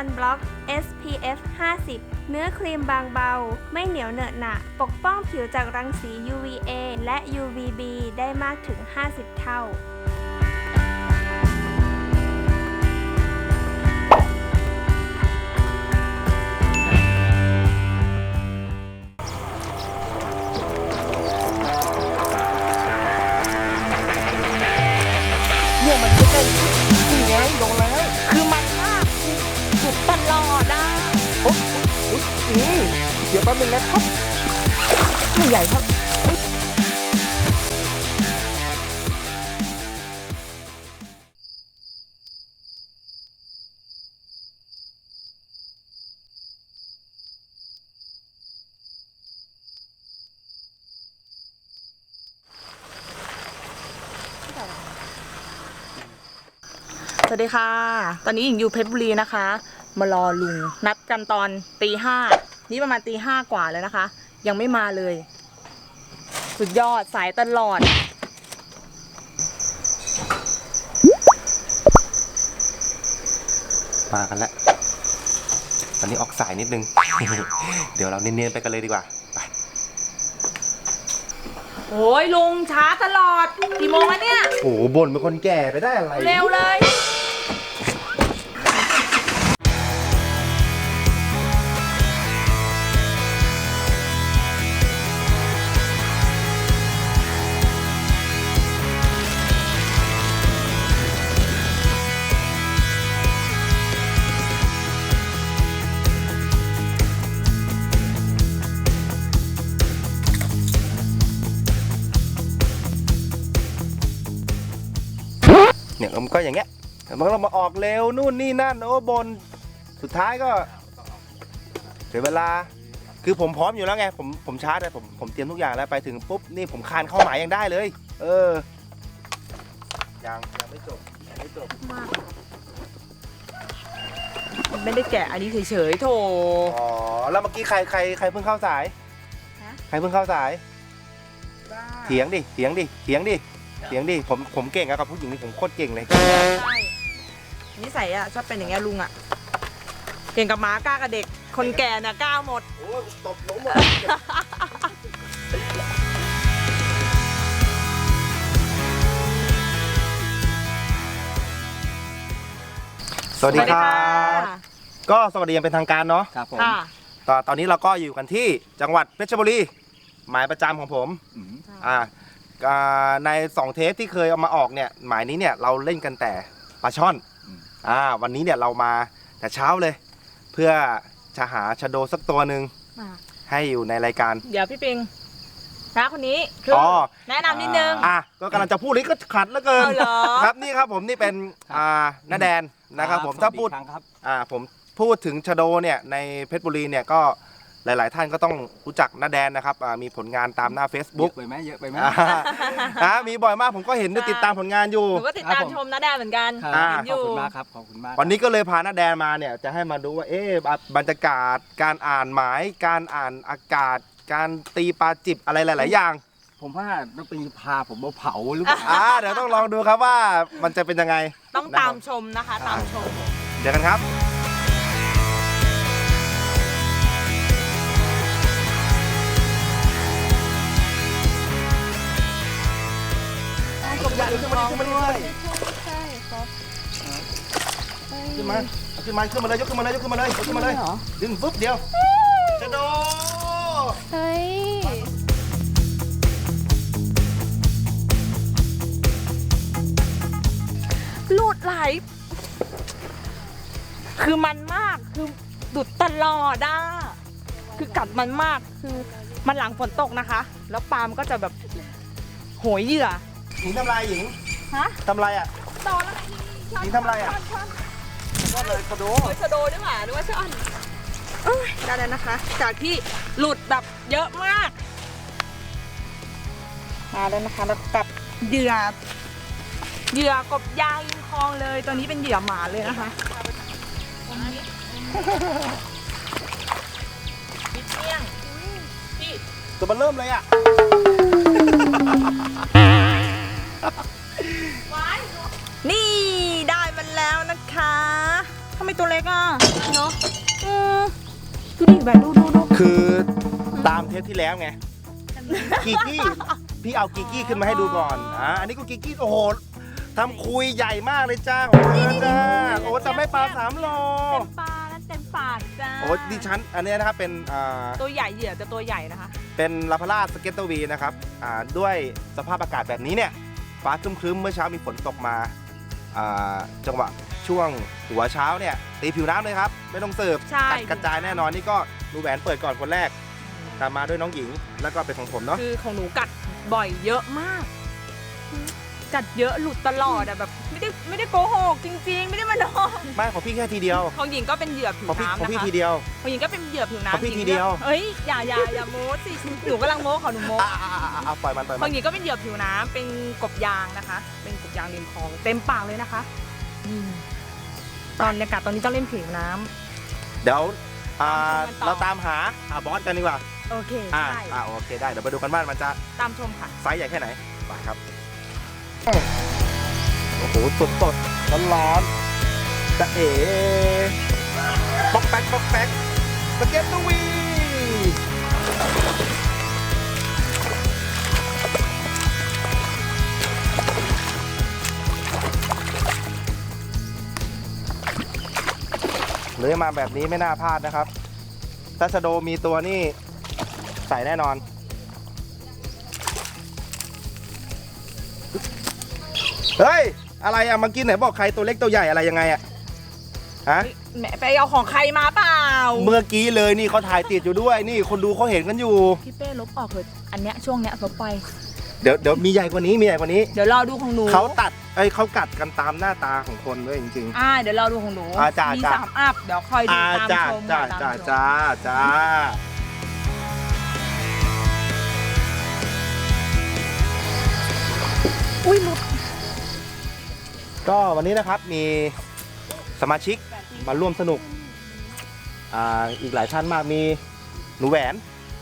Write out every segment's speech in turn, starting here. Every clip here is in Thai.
Cooling Sunblock SPF 50 เนื้อครีมบางเบา ไม่เหนียวเหนอะหนะปกป้องผิวจากรังสี UVA และ UVB ได้มากถึง 50 เท่าเนี่ยมันไม่ใช่นี่ไงโดนแล้วคือมันมา สุดตลอดอะอุ๊ยอุ๊ยอืมเดี๋ยวแป๊บนึงนะครับไม่ใหญ่ครับสวัสดีค่ะ ตอนนี้หญิงอยู่เพชรบุรีนะคะ มารอลุง นัดกันตอนตีห้านี่ประมาณตีห้ากว่าแล้วนะคะ ยังไม่มาเลย สุดยอดสายตลอด มากันแล้วตอนนี้ออกสายนิดนึง เดี๋ยวเราเนียนๆไปกันเลยดีกว่าไปโอ้ยลุงช้าตลอดกี่โมงแล้วเนี่ย โอ้โหบ่นเป็นคนแก่ไปได้อะไร เร็วเลย เนี่ยมันก็อย่างเงี้ยมันก็มาออกเร็วนู่นนี่นั่นโอ้บนสุดท้ายก็เสียเวลาคือผมพร้อมอยู่แล้วไงผมผมชาร์จเลยผมผมเตรียมทุกอย่างแล้วไปถึงปุ๊บนี่ผมคานเข้าหมายยังได้เลย เออยังยังไม่จบยังไม่จบมันไม่ได้แกะอันนี้เฉยๆโถอ๋อแล้วเมื่อกี้ใครใครใครเพิ่งเข้าสายฮะใครเพิ่งเข้าสาย เถียงดิเถียงดิเถียงดิ เถียงดิผมผมเก่งอะกับผู้หญิงนี่ผมโคตรเก่งเลย ใช่นิสัยอะชอบเป็นอย่างเงี้ยลุงอะ เก่งกับหมากล้ากับเด็ก คนแก่น่ะกล้าหมด โอ้ยตบล้มหมด สวัสดีครับก็สวัสดีอยังเป็นทางการเนาะครับผม ค่ะตอนตอนนี้เราก็อยู่กันที่จังหวัดเพชรบุรี หมายประจำของผม อืม อ่าอ่า ในสองเทปที่เคยเอามาออกเนี่ยหมายนี้เนี่ยเราเล่นกันแต่ปลาช่อนอ่าวันนี้เนี่ยเรามาแต่เช้าเลย เพื่อจะหาชะโดสักตัวหนึ่งอ่าให้อยู่ในรายการ เดี๋ยวพี่ปิงน้าคนนี้คืออ๋อแนะนำนิดนึงอะก็กำลังจะพูดนี้ก็ขัดเหลือเกินเอาเหรอครับนี่ครับผมนี่เป็นอ่าน้าแดนนะครับผมถ้าพูดสวัสครั้งครับอ่าผมพูดถึงชะโดเนี่ยในเพชรบุรีเนี่ยก็ หลาย ๆ ท่านก็ต้องรู้จักน้าแดนนะครับอ่ามีผลงานตามหน้า เย Facebook อะไปไหมเยอะไปไหม อ่านะมีบ่อยมากผมก็เห็นด้วยติดตามผลงานอยู่ หนูก็ติดตามชมน้าแดนเหมือนกันครับอ่า เห็นอขอบยู่คุณมากครับขอบคุณมากวันนี้ก็เลยพาน้าแดนมาเนี่ยจะให้มาดูว่าเอ๊ะบรรยากาศ การอ่านหมาย การอ่านอากาศ การตีปลาจิบอะไรหลาย ๆ อย่างผมว่าต้องเป็นพาผมมาเผาหรือเปล่าอ่าเดี๋ยวต้องลองดูครับว่ามันจะเป็นยังไงต้องตามชมนะคะ ตามชม เดี๋ยวกันครับ ขึ้นมาขึ้นมาขึ้นมาด้วยขึ้นมาเอาขึ้นมาขึ้นมาเลยยกขึ้นมาเลยยกขึ้นมาเลยยกขึ้นมาเลยดึงปุ๊บเดียวจะโดเฮ้ยลูดไหลคือมันมากคือดุดตลอดอะคือกัดมันมากคือมันหลังฝนตกนะคะ แล้วปลามันก็จะแบบโหยเหยื่อ หญิงทำลายหญิงฮะทำลายอะโดนแล้วไงหญิงทำลายอะก็เลยกระโดโอยชะโดด้วยหว่านึกว่าช่อนเอ้ยได้แล้วนะคะ จากที่หลุดแบบเยอะมาก มาแล้วนะคะแล้วแบบเหยื่อเหยื่อกบยางยิงคลองเลยตัวนี้เป็นเหยื่อหมาเลยนะคะนิดเปี้ยงพี่ตัวมันเริ่มเลยอะวาย แล้วนะคะทำไมตัวเล็กอะเนาะอืมดูดิแบบดูดูดูคือตามเทปที่แล้วไงกีกี้พี่เอากีกี้ขึ้นมาให้ดูก่อนอ่าอันนี้ก็กีกี้โอ้โหทำคุยใหญ่มากเลยจ้าขอบคุณนะจ้าโอ้แต่ไม่ปลาสามโลเต็มปลาและเต็มปากจ้าโอ้ดิฉันอันเนี้ยนะครับเป็นอ่าตัวใหญ่เหยื่อจะตัวใหญ่นะคะ เป็นลาพาราสเก็ตเตอร์วีนะครับอ่าด้วยสภาพอากาศแบบนี้เนี่ยฟ้าครึ้มๆเมื่อเช้ามีฝนตกมาอ่า จังหวะช่วงหัวเช้าเนี่ยตีผิวน้ำเลยครับ ไม่ต้องเสิร์ฟใช่กัดกระจายแน่นอนนี่ก็ดูแหวนเปิดก่อนคนแรก ตามมาด้วยน้องหญิงแล้วก็เป็นของผมเนาะคือของหนูกัดบ่อยเยอะมาก กัดเยอะหลุดตลอดอะแบบ ไม่ได้ไม่ได้โกหกจริง ๆ ไม่ได้มาโนไม่ของพี่แค่ทีเดียวของหญิงก็เป็นเหยื่อผิวของพี่น้ำของนะพี่คะทีเดียว ของหญิงก็เป็นเหยื่อผิวน้ำของพี่หญิทีงเดียวเอ้ยอย่าอย่าอย่าโม้สิหนูกำลังโม้ของหนูโม้อะอะอะอะอะปล่อยมันปล่อยขมัอน งหญิงก็เป็นเหยื่อผิวน้ำเป็นกบยางนะคะ เป็นกบยางริมคลองเต็มปากเลยนะคะอืมตอนอากาศตอนนี้ต้องเล่นผิวน้ำ เดี๋ยวอ่าตามชมกันต่อ เราตามหาหาบอสกันดีกว่าโอเคอ่าใช่อ่าโอเคได้เดี๋ยวมาดูกันว่ามันจะตามชมค่ะ ไซส์ใหญ่แค่ไหนไปครับ โอ้โหสดสดร้อนร้อนๆจะเอ๋ป๊อกแป๊กป๊อกแป๊กสเก็ตตัววีเลื้อยมาแบบนี้ไม่น่าพลาดนะครับถ้าชะโดมีตัวนี่ใส่แน่นอนเฮ้ย อะไรอะเมื่อกี้ไหนบอกใครตัวเล็กตัวใหญ่อะไรยังไงอะฮะแหมไปเอาของใครมาเปล่าเมื่อกี้เลยนี่เขาถ่ายติดอยู่ด้วยนี่คนดูเขาเห็นกันอยู่ พี่เป้ลบออกเถอะอันเนี้ยช่วงเนี้ยลบไป เดี๋ยวเดี๋ยวมีใหญ่กว่านี้มีใหญ่กว่านี้เดี๋ยวรอดูของหนูเขาตัดเอ้ยเขากัดกันตามหน้าตาของคนด้วยจริง อ่าเดี๋ยวรอดูของหนูอ่าจ้ามีจ้าสามอัพเดี๋ยวคอยๆดูอ่าตามจ้าชมจ้าค่ะจ้าตามชมจ้าจ้าอุ้ยหลุด ก็วันนี้นะครับมีสมาชิกมาร่วมสนุกอ่าอีกหลายท่านมากมีหนูแหวน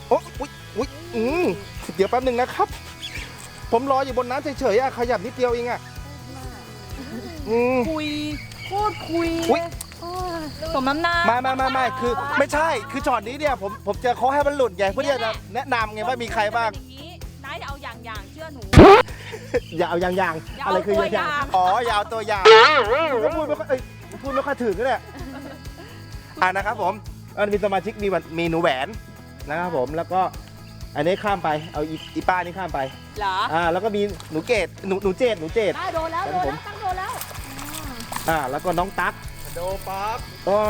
โอ้อุ๊ยอุ๊ยอืมเดี๋ยวแป๊บหนึ่งนะครับ ผมรออยู่บนน้ำเฉยๆอะขยับนิดเดียวเองอะอืม คุยโคตรคุยอุ๊ย โอ้ยสมน้ำหน้าไม่ไม่ไม่ไม่คือ ไม่ใช่คือช็อตนี้เนี่ยผมผมเจอเขาให้มันหลุดไงเพื่อที่จะแนะนำไงว่ามีใครบ้าง อย่นี้นายเอาอย่างอย่างๆเชื่อหนู อย่าเอาอย่างอย่างอย่าๆเอาอะไรคือตัวอย่างอย่างๆอ๋ออย่าเอาตัวอย่างก็พูดไม่ค่อยเอ้ยพูดไม่ค่อยถึงก็เนี่ยอ่านะครับผมอันมีสมาชิกมีวันมีหนูแหวนนะครับผมแล้วก็อันนี้ข้ามไปเอาอีอีป้านี่ข้ามไปเหรออ่าแล้วก็มีหนูเกดหนูหนูเจดหนูเจดได้โดนแล้วคโดรับนผแล้มวตั้งโดนแล้วอ่าแล้วก็น้องตั๊กโดปั๊บว้า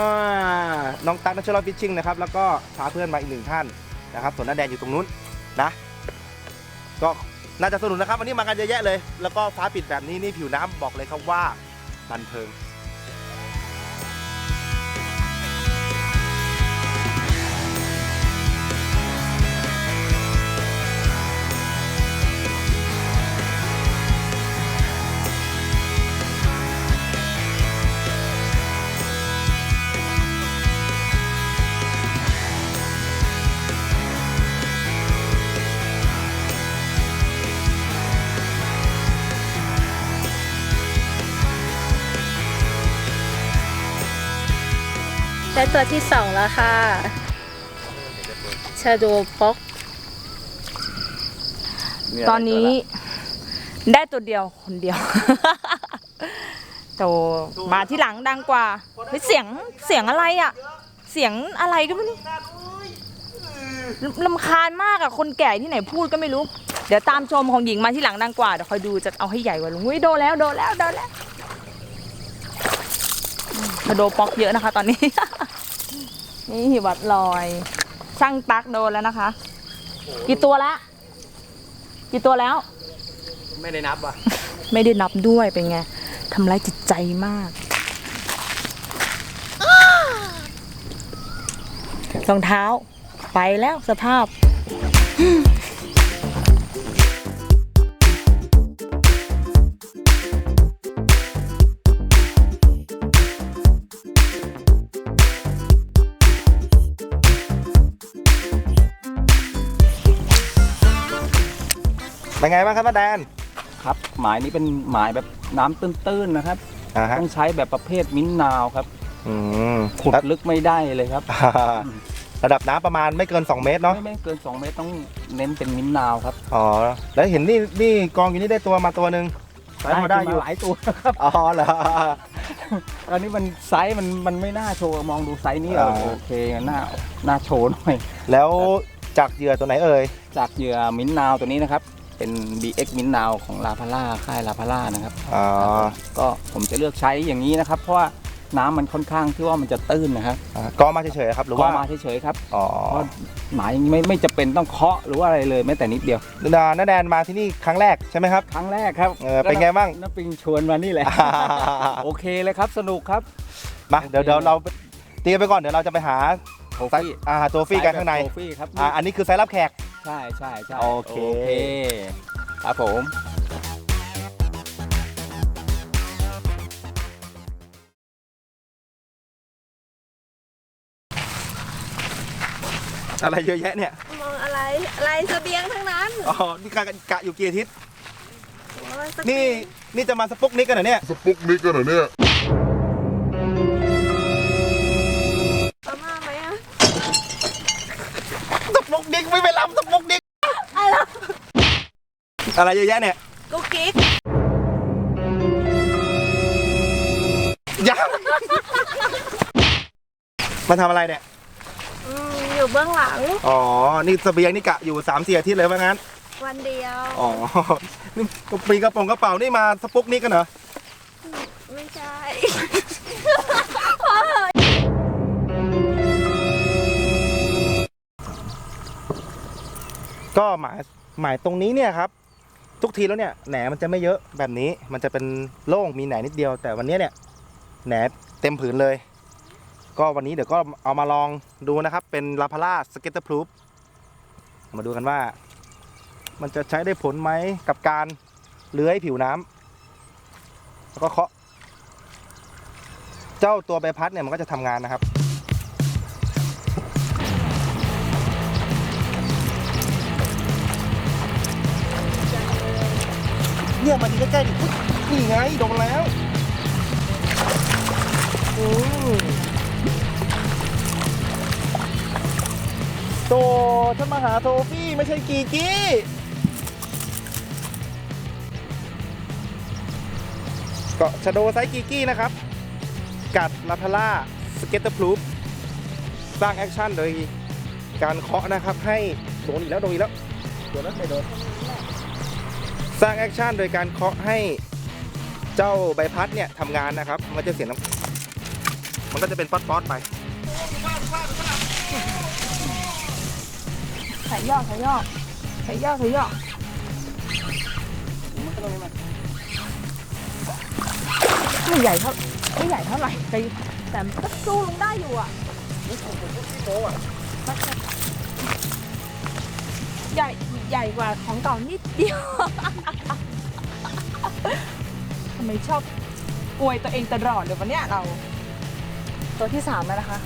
น้องตั๊กนัชรฟิชชิ่งนะครับแล้วก็พาเพื่อนมาอีกหนึ่งท่านนะครับส่วนน้าแดนอยู่ตรงนู้นนะก็ น่าจะสนุกนะครับวันนี้มากันเยอะแยะเลย แล้วก็ฟ้าปิดแบบนี้นี่ผิวน้ำบอกเลยครับว่าบันเทิง ตัวที่สองแล้วค่ะชาโดป๊อกตอนนี้ได้ตัวเดียวคนเดียว โตมาที่หลังดังกว่าเฮ้ยเสียงเสียงอะไรอะ เสียงอะไรก็ไม่รู้ลำคาญมากอะคนแก่ที่ไหนพูดก็ไม่รู้ เดี๋ยวตามชมของหญิงมาที่หลังดังกว่า เดี๋ยวคอยดูจะเอาให้ใหญ่กว่าลุงอุ้ยโดนแล้วโดนแล้วโดนแล้วอืมมาโดนป๊อกเยอะนะคะ ตอนนี้ นี่วัดลอย ช่างตักโดนแล้วนะคะ กี่ตัวแล้วกี่ตัวแล้ว ไม่ได้นับว่ะ ไม่ได้นับด้วยเป็นไงทำร้ายจิตใจมากรองเท้า ไปแล้วสภาพ เป็นไงบ้างครับน้าแดนครับหมายนี้เป็นหมายแบบน้ำตื้นๆนะครับ อ่าฮะต้องใช้แบบประเภทมิ้นท์นาวครับ อืมขุดลึกไม่ได้เลยครับอ่าระดับน้ำประมาณไม่เกิน 2 เมตรเนาะไม่ไม่เกิน 2 เมตรต้องเน้นเป็นมิ้นท์นาวครับอ๋อแล้วเห็นนี่นี่กองอยู่นี่ได้ตัวมาตัวหนึ่งไซส์พอได้อยู่มาหลายตัวครับอ๋อเหรอตอนนี้มันไซส์มันมันไม่น่าโชว์มองดูไซส์นี้อ่า โอเคน่าน่าโชว์หน่อย แล้วจากเหยื่อตัวไหนเอ่ยจากเหยื่อมิ้นท์นาวตัวนี้นะครับ เป็น BX มิ้นท์นาวของลาพาร่าค่ายลาพาร่านะครับอ๋อก็ผมจะเลือกใช้อย่างนี้นะครับ เพราะว่าน้ำมันค่อนข้างที่ว่ามันจะตื้นนะครับอ่ากองมาเฉยๆครับ หรือว่าก็มาเฉยๆครับอ๋อเพราะหมายไม่ไม่จะเป็นต้องเคาะหรือว่าอะไรเลยแม้แต่นิดเดียว นาน้าแดนมาที่นี่ครั้งแรกใช่ไหมครับ ครั้งแรกครับเออเป็นไงบ้าง น้าปิงชวนมานี่แหละ โอเคเลยครับสนุกครับ มาเดี๋ยวเดี๋ยวเราเตรียมไปก่อนเดี๋ยวเราจะไปหาโทไซฟี่ส์อ่าหาตัวฟรี่กันข้างในโทฟี่ครับอ่าอันนี้คือไซส์รับแขก ใช่ใช่ใช่โอเค ครับผมอะไรเยอะแยะเนี่ย มองอะไรอะไรเสบียงทั้งนั้นอ๋อ นี่กะกะอยู่กี่อาทิตย์ โอ้ยสนี่ นี่จะมาสปุกนิกกันเหรอเนี่ยเอา อะไรเยอะแยะเนี่ยกุ๊กกิ๊กยังมาทำอะไรเนี่ย อืมอยู่เบื้องหลังอ๋อ นี่เสบียงนี่กะอยู่3ามสี่อาทิตย์เลยว่างั้น วันเดียว อ๋อ นี่กระปีกระโป๋องกระเป๋านี่มาสปุกนิกกันเหรอ ไม่ใช่ ก็หมายหมายตรงนี้เนี่ยครับ ทุกทีแล้วเนี่ยแหนมันจะไม่เยอะแบบนี้มันจะเป็นโล่งมีแหนนิดเดียว แต่วันนี้เนี่ยแหนเต็มผืนเลย ก็วันนี้เดี๋ยวก็เอามาลองดูนะครับ เป็นลาพาร่าสเก็ตเตอร์พลูฟมาดูกันว่า มันจะใช้ได้ผลไหมกับการเลื้อยผิวน้ำแล้วก็เคาะ เจ้าตัวใบพัดเนี่ยมันก็จะทำงานนะครับ เนี่ยมาดีใกล้ๆดิอุ๊ยนี่ไงโดนแล้วอืมโตฉันมาหาโทฟี่ไม่ใช่กีกี้เกาะชะโดไซส์กีกี้นะครับ กัดลาพาร่าสเก็ตเตอร์พลูฟสร้างแอคชั่นโดยการเคาะนะครับ ให้โดนอีกแล้วโดนอีกแล้วโดนแล้วไม่โดน สร้างแอคชั่นโดยการเคาะให้เจ้าใบพัดเนี่ยทำงานนะครับ มันจะเสียงน้ำมันก็จะเป็นป๊อดๆไปใส่ย่อใส่ย่อใส่ย่อใส่ย่อไม่ใหญ่เท่าไม่ใหญ่เท่าไหร่แต่แต่มันก็สู้ลงได้อยู่อะ ใหญ่ใหญ่กว่าของเก่านิดเดียว ทำไมชอบอวยตัวเองตลอดเลยวันเนี้ยเรา ตัวที่สามแล้วนะคะ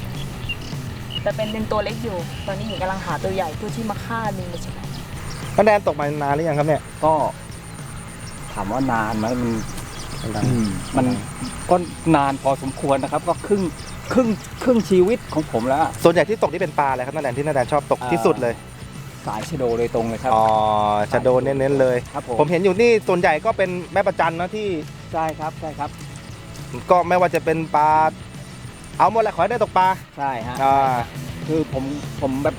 แต่เป็นเป็นตัวเล็กอยู่ ตอนนี้หญิงกำลังหาตัวใหญ่เพื่อที่มาฆ่าลิงในฉบับคะแนนตกมานานหรือยังครับเนี่ย ก็ ถามว่านานไหมมันมันก็นานพอสมควรนะครับ ก็ครึ่งครึ่งครึ่งชีวิตของผมแล้วอะส่วนใหญ่ที่ตกนี่เป็นปลาอะไรครับนาแดนที่นาแดนชอบตกที่สุดเลย สายชะโดโดยตรงเลยครับ อ๋อจะโดนเน้นๆเลย ครับผมผมเห็นอยู่นี่ส่วนใหญ่ก็เป็นแม่ประจันนะที่ใช่ครับใช่ครับก็ไม่ว่าจะเป็นปลาเอาหมดแหละขอให้ได้ตกปลาใช่ฮะอ่าคือผมผมแบบ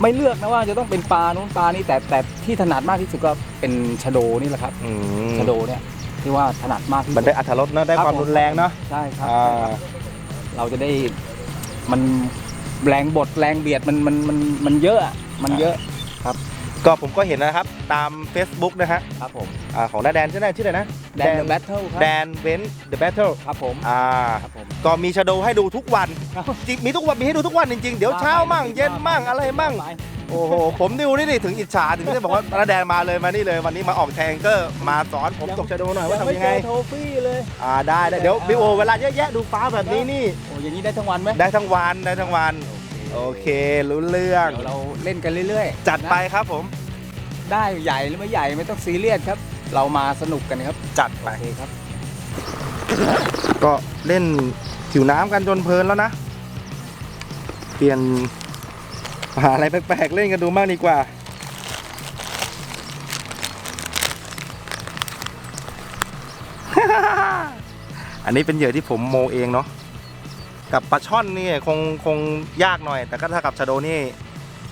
ไม่เลือกนะว่าจะต้องเป็นปลานู้นปลานี้แต่แต่ที่ถนัดมากที่สุดก็เป็นชะโดนี่แหละครับอืมชะโดเนี่ยที่ว่าถนัดมากที่สุมันดได้อัธรสเนอะได้ความรุนแรงเนาะใช่ครับอ่าเราจะได้มันแรงบดแรงเบียดมันมันมันมันเยอะอะ มันเยอะก็ผมก็เห็นนะครับตาม Facebook นะฮะครับผมอ่าของนาแดนชื่ออะไรชื่ออะไรนะแดนเดอะแบทเทิลครับแดนเวนเดอะแบทเทิลครับผมอ่าครับผมก็มีชาโดให้ดูทุกวันครับจริงมีทุกวันมีให้ดูทุกวันจริงๆ เดี๋ยวเช้ามั่งเย็นมั่งอะไรมั่งโอ้โหผมดิวนี่นี่ถึงอิจฉาถึงได้บอกว่านาแดนมาเลยมานี่เลยวันนี้มาออกแทงเกอร์มาสอนผมตกชาโดหน่อยว่าทำยังไงม่เจอโทฟี่เลยอ่าได้ได้เดี๋ยวบิวโอเวลาเยอะแยะดูฟ้าแบบนี้นี่โอ้อย่างนี้ได้ทั้งวันไหมได้ทั้งวันได้ทั้งวัน โอเครู้เรื่อง เดี๋ยวเราเล่นกันเรื่อยๆจัดไปนะครับผม ได้ใหญ่หรือไม่ใหญ่ไม่ต้องซีเรียสครับ เรามาสนุกกันครับจัดไป โอเคครับ ก็เล่นผิวน้ำกันจนเพลินแล้วนะ เปลี่ยนหาอะไรแปลกๆเล่นกันดูมากดีกว่า อันนี้เป็นเหยื่อที่ผมโมเองเนาะ กับปลาช่อนนี่คงคงยากหน่อย แต่ก็ถ้ากับชาโดนี่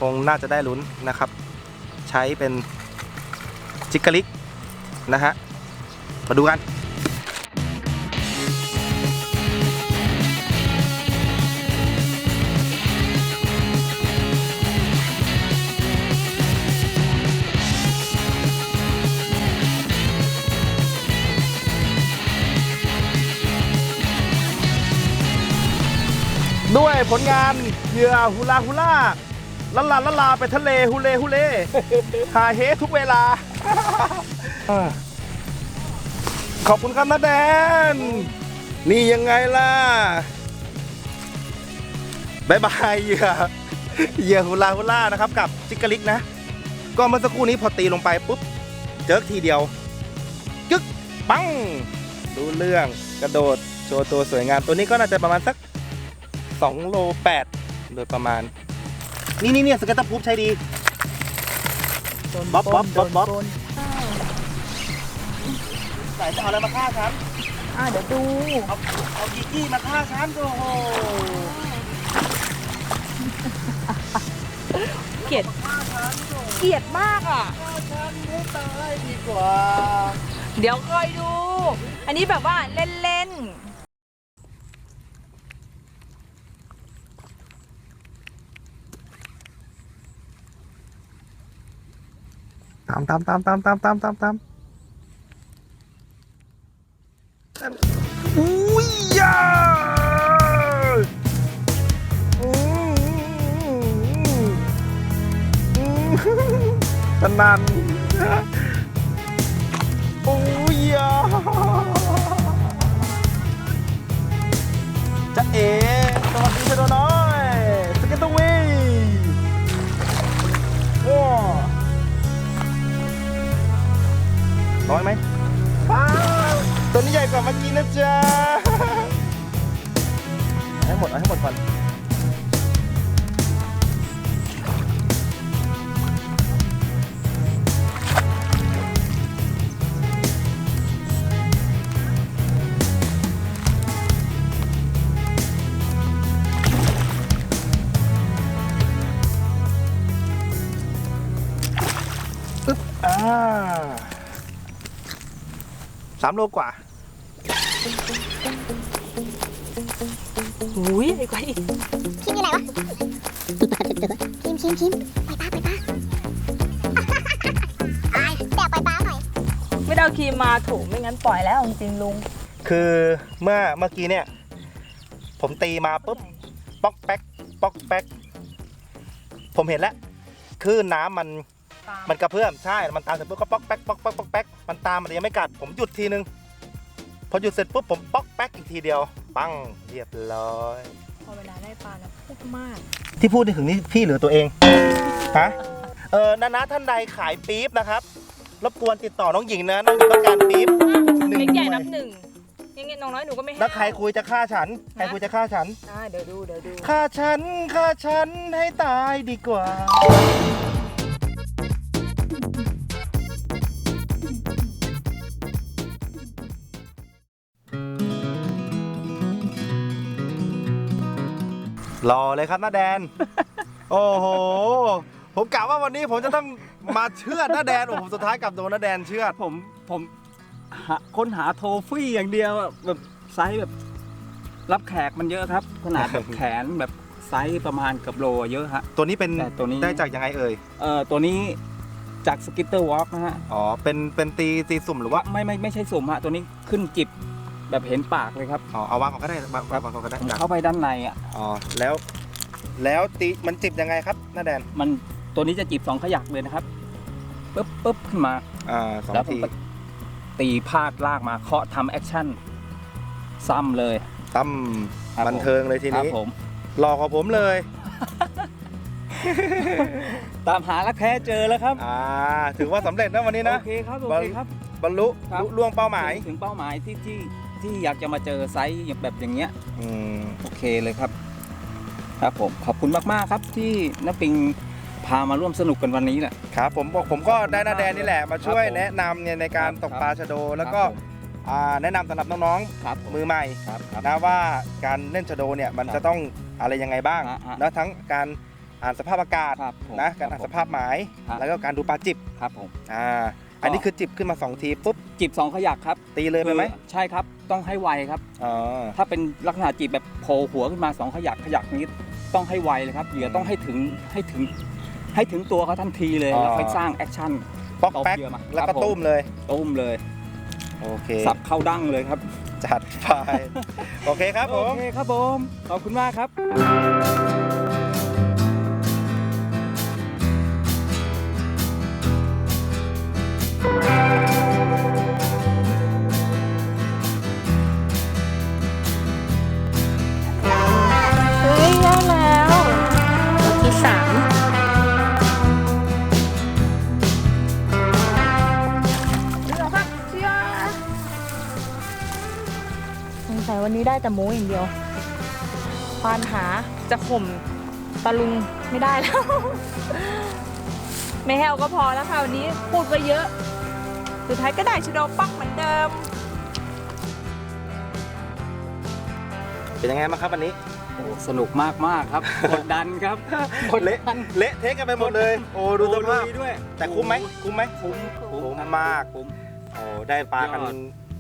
คงน่าจะได้ลุ้นนะครับ ใช้เป็นจิกกะลิกนะฮะมาดูกัน ผลงานเหยื่อฮูลาฮูล่าละลาละลาไปทะเลฮูเลฮูเลหาเฮทุกเวลา ขอบคุณครับนะแดน นี่ยังไงล่ะบายบายเหยื่อเหยื่อฮูลาฮูล่านะครับ กับจิกกะลิกนะ ก็เมื่อสักครู่นี้พอตีลงไปปุ๊บ เจิกทีเดียว จึ๊กปังรู้เรื่องกระโดดโชว์ตัวสวยงามตัวนี้ก็น่าจะประมาณสัก 2โล8โดยประมาณ นี่นี่เนี่ยสเก็ตเตอร์พูฟใช้ดี บ๊อบบ๊อบบ๊อบบ๊อบ สายจะเอาอะไรมาฆ่าฉันอ่าเดี๋ยวดูเอาเอากีกี้มาฆ่าฉันโอ้โหเกลียดเกลียดมากอะ ฆ่าฉันให้ตายดีกว่า เดี๋ยวคอยดู อันนี้แบบว่าเล่น ตามตามตามตามตามตามตามตามอุ้ยยาอืมอืมสนั่น น้อยไหมว้าวตัวนี้ใหญ่กว่าเมื่อกี้นะจ๊ะเอาให้หมดเอาให้หมดก่อนามโลกว่าๆอุ้ยไอ้ไว้คิมอยู่ไหนวะคิมคิมคิมปล่อยปลาปล่อยปลาตายแต่ปล่อยปลาหน่อยไม่ได้เอาครีมมาถูไม่งั้นปล่อยแล้วจริงๆลุง คือเมื่อเมื่อกี้เนี่ย ผมตีมาปุ๊บป๊อกแป๊กป๊อกแป๊กผมเห็นแล้วคลื่นน้ำมัน มันกระเพื่อมใช่ มันตามเสร็จปุ๊บก็ป๊อกแป๊กป๊อกแป๊กป๊อกแป๊กมันตามมันยังไม่กัด ผมหยุดทีนึง พอหยุดเสร็จปุ๊บผมป๊อกแป๊กอีกทีเดียว ปังเรียบร้อย พอเวลาได้ปลาแล้วพูดมากที่พูดนี่ถึงนี่พี่หรือตัวเอง ฮะ เออนานาท่านใดขายปี๊บนะครับ รบกวนติดต่อน้องหญิงนะ น้องหญิงต้องการปี๊บ หนึ่ง เล็กใหญ่หน่นัวยบหนึ่งยังไงน้องน้อยหนูก็ไม่ให้ แล้วใครคุยจะฆ่าฉัน ใครคุยจะฆ่าฉัน อ่าเดี๋ยวดูเดี๋ยวดู ฆ่าฉันฆ่าฉันให้ตายดีกว่า รอเลยครับน้าแดน โอ้โห ผมกะว่าวันนี้ผมจะต้องมาเชือดน้าแดน โอ้โหสุดท้ายกลับโดนน้าแดนเชือด ผมผมหาค้นหาโทฟี่อย่างเดียวอะแบบไซส์แบบ รับแขกมันเยอะครับ ขนาดแบบแขนแบบไซส์ประมาณเกับโลเยอะฮะ ตัวนี้เป็นแต่ตัวนี้ ได้จากยังไงเอ่ย เอ่อตัวนี้จากสกิตเตอร์วอล์กนะฮะ อ๋อ เป็นเป็นตีตีสุ่มหรือว่า ไม่ไม่ไม่ใช่สุ่มฮะ ตัวนี้ขึ้นจิบ แบบเห็นปากเลยครับอ๋อเอาวางก่อนก็ได้วางวางก่อนก็ได้ผมจ้ะเข้าไปด้านในอะอ๋อแล้ว แล้วตีมันจิบยังไงครับน้าแดนมันตัวนี้จะจีบสองขยักเลยนะครับปึ๊บปึ๊บขึ้นมาอ่าสองแล้วผมทีก็ตีพาดลากมาเคาะทำแอคชั่นซ้ำเลย ตั้มครับบันเทิงเลยทีครับนี้ผม หลอกของผมเลย ตามหารักแท้เจอแล้วครับอ่าถือว่าสำเร็จนะวันนี้นะ โอเคครับโอเคครับ บรรลุครับ ลุล่วงเป้าหมาย ถึงเป้าหมายที่ที่ ที่อยากจะมาเจอไซส์แบบอย่างเงี้ยอืมโอเคเลยครับ ครับผมขอบคุณมากๆครับที่น้าปิงพามาร่วมสนุกกันวันนี้แหละ ครับผมบอกผมก็ได้หนาแดนนี่แหละมาช่วยครับผมแนะนำเนี่ยในการครับตกปลาชะโด แล้วก็อ่าแนะนำสำหรับน้องครับๆมือใหม่ครับครับ นะว่าการเล่นชะโดเนี่ยมันครับจะต้องอะไรยังไงบ้างอ่าอ่านะทั้งการอ่านสภาพอากาศครับผมนะการอ่านสภาพหมายครับ แล้วก็การดูปลาจิบครับผม อ่าอันนี้คือจิบขึ้นมาสองทีปุ๊บจีบสองขยักครับตีเลยไปไหม คือใช่ครับ ต้องให้ไวครับ อ๋อ ถ้าเป็นลักษณะจีบแบบโผล่หัวขึ้นมาสองขยักขยักนี้ต้องให้ไวเลยครับเหยื่อต้องให้ถึงให้ถึงให้ถึงตัวเขาทันทีเลยอ๋อ แล้วค่อยสร้างแอคชั่น ป๊อกแป๊กตบเหยื่อมาแล้วครัก็บผม ตุ้มเลย ตุ้มเลย โอเค สับเข้าดั้งเลยครับจัดไป โอเคครับผม โอเคครับผมขอบคุณมากครับ วันนี้ได้แต่หมูอย่างเดียวควานหาจะข่มตะลุงไม่ได้แล้ว ไม่แห้วก็พอแล้วค่ะวันนี้พูดไปเยอะ สุดท้ายก็ได้ชะโดปักเหมือนเดิม เป็นยังไงบ้างครับวันนี้ โอ้สนุกมากมากๆครับ กดดันครับกดเละดันเละเทะกันไปหมดเลย โอ้ดูสภาพโอ้ลุยด้วยแต่คุ้มไหมคุ้มไหมคุ้มคุ้มครับมาก คุ้ม โอ้ได้ปลากันยอด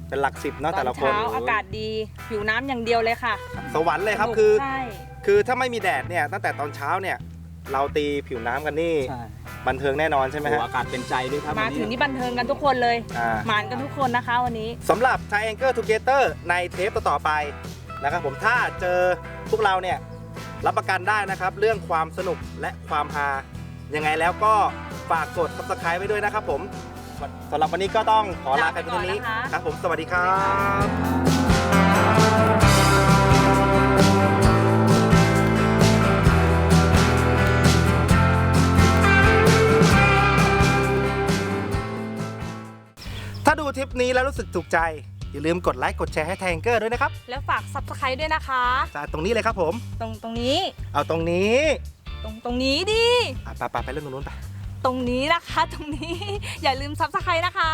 เป็นหลักสิบเนาะตแต่อนละคนเช้าอากาศดีผิวน้ำอย่างเดียวเลยค่ะสวรรค์เลยครับสนุกคือ ใช่ คือถ้าไม่มีแดดเนี่ยตั้งแต่ตอนเช้าเนี่ยเราตีผิวน้ำกันนี่ใช่บันเทิงแน่นอนใช่ไหมโอ้ฮะอากาศเป็นใจด้วยครับมาวันนี้ถึงนี่บันเทิงกันทุกคนเลยอ่า หมานกันทุกคนนะคะวันนี้ สำหรับ Triangle Together ในเทปต่อๆไปนะครับผมถ้าเจอพวกเราเนี่ยรับประกันได้นะครับ เรื่องความสนุกและความฮายังไงแล้วก็ฝากกด subscribe ไว้ด้วยนะครับผม สำหรับวันนี้ก็ต้องขอลาไปเพียงเท่านี้ลาไปก่อนนะคะ ครับผมสวัสดีครับถ้าดูทริปนี้แล้วรู้สึกถูกใจ อย่าลืมกดไลค์กดแชร์ให้แทงเกอร์ด้วยนะครับแล้วฝากซับสไครต์ด้วยนะคะ จากตรงนี้เลยครับผม ตรงตรงนี้ เอาตรงนี้ ตรงตรงนี้ดิ อะไปไปไปเรื่องตรงนู้นไป ตรงนี้นะคะ ตรงนี้ อย่าลืมซับสไครต์นะคะ